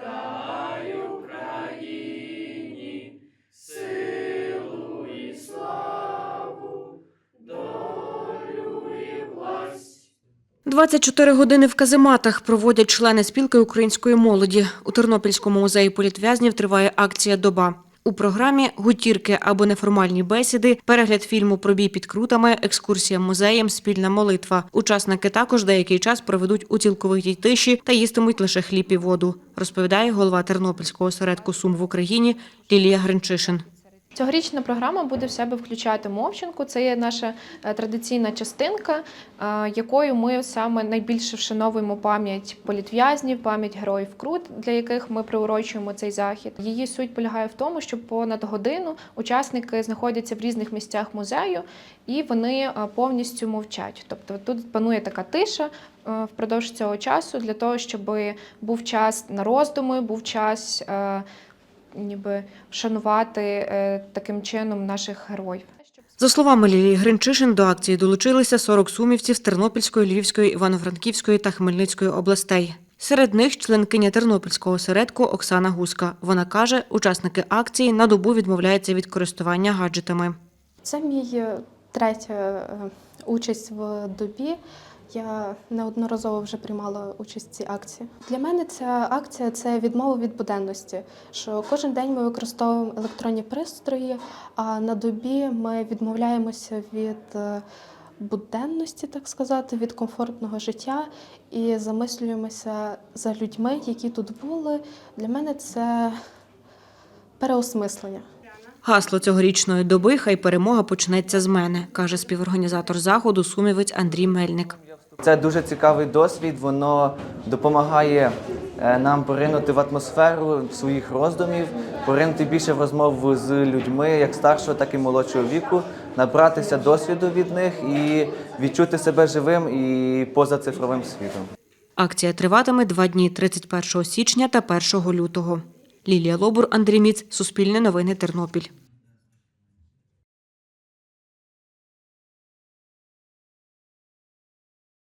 дай Україні силу славу, долю і власть. 24 години в казематах проводять члени спілки української молоді. У Тернопільському музеї політв'язнів триває акція Доба. У програмі гутірки або неформальні бесіди, перегляд фільму про бій під крутами, екскурсія музеєм, спільна молитва. Учасники також деякий час проведуть у цілковитій тиші та їстимуть лише хліб і воду, розповідає голова Тернопільського осередку Сум в Україні Лілія Гринчишин. Цьогорічна програма буде в себе включати мовчинку. Це є наша е, традиційна частинка, е, якою ми саме найбільше вшановуємо пам'ять політв'язнів, пам'ять героїв Крут, для яких ми приурочуємо цей захід. Її суть полягає в тому, що понад годину учасники знаходяться в різних місцях музею і вони е, повністю мовчать. Тобто тут панує така тиша впродовж цього часу для того, щоб був час на роздуми, був час. Ніби вшанувати е, таким чином наших героїв. За словами Лілії Гринчишин, до акції долучилися 40 сумівців з Тернопільської, Львівської, Івано-Франківської та Хмельницької областей. Серед них членкиня Тернопільського осередку Оксана Гуска. Вона каже, учасники акції на добу відмовляються від користування гаджетами. Це мій е, третя е, участь в добі. Я неодноразово вже приймала участь в цій акції. Для мене ця акція це відмова від буденності. Що кожен день ми використовуємо електронні пристрої, а на добі ми відмовляємося від е, буденності, так сказати, від комфортного життя і замислюємося за людьми, які тут були. Для мене це переосмислення. Гасло цьогорічної доби хай перемога почнеться з мене, каже співорганізатор заходу сумівець Андрій Мельник. Це дуже цікавий досвід. Воно допомагає е, нам поринути в атмосферу своїх роздумів, поринути більше в розмову з людьми, як старшого, так і молодшого віку, набратися досвіду від них і відчути себе живим і поза цифровим світом. Акція триватиме два дні 31 січня та 1 лютого. Лілія Лобур, Андрій Міц, Суспільне новини Тернопіль.